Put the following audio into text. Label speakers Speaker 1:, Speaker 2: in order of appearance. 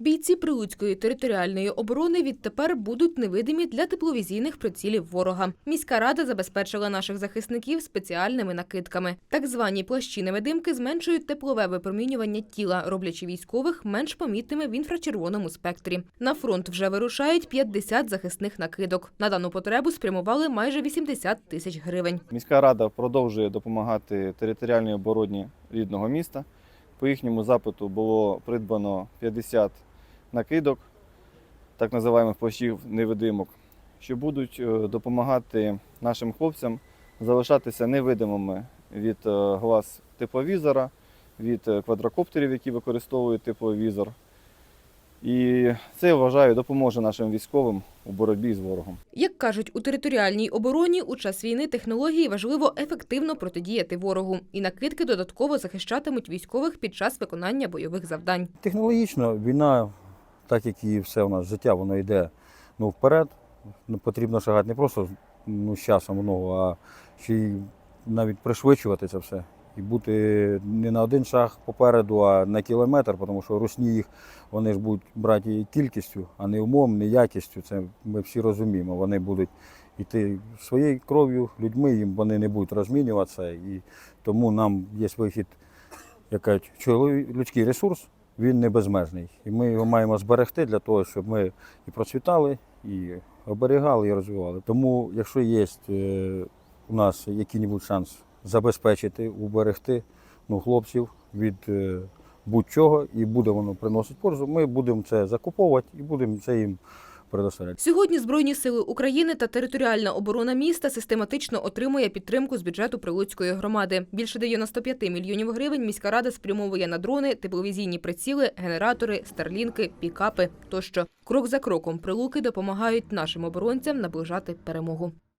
Speaker 1: Бійці Прилуцької територіальної оборони відтепер будуть невидимі для тепловізійних прицілів ворога. Міська рада забезпечила наших захисників спеціальними накидками. Так звані плащі невидимки зменшують теплове випромінювання тіла, роблячи військових менш помітними в інфрачервоному спектрі. На фронт вже вирушають 50 захисних накидок. На дану потребу спрямували майже 80 тисяч гривень.
Speaker 2: Міська рада продовжує допомагати територіальній обороні рідного міста. По їхньому запиту було придбано 50 накидок, так називаємо плащів невидимок, що будуть е, допомагати нашим хлопцям залишатися невидимими від е, глаз тепловізора, від е, квадрокоптерів, які використовують тепловізор. І це, я вважаю, допоможе нашим військовим у боротьбі з ворогом.
Speaker 1: Як кажуть у територіальній обороні, у час війни технології важливо ефективно протидіяти ворогу, і накидки додатково захищатимуть військових під час виконання бойових завдань.
Speaker 3: Технологічно війна, так як і все у нас життя, воно йде ну, вперед. Ну, потрібно шагати не просто ну, з часом в ногу, а ще й навіть пришвидшувати це все. І бути не на один шаг попереду, а на кілометр, тому що русні їх вони ж будуть брати кількістю, а не умом, не якістю. Це ми всі розуміємо. Вони будуть йти своєю кров'ю, людьми, їм вони не будуть розмінюватися. І тому нам є вихід, як кажуть, людський ресурс, він не безмежний. І ми його маємо зберегти для того, щоб ми і процвітали, і оберігали, і розвивали. Тому, якщо є е, у нас який-небудь шанс забезпечити, уберегти ну, хлопців від е, будь-чого, і буде воно приносити пользу, ми будемо це закуповувати і будемо це їм предоставляти.
Speaker 1: Сьогодні Збройні сили України та територіальна оборона міста систематично отримує підтримку з бюджету Прилуцької громади. Більше 95 мільйонів гривень міська рада спрямовує на дрони, тепловізійні приціли, генератори, старлінки, пікапи тощо. Крок за кроком прилуки допомагають нашим оборонцям наближати перемогу.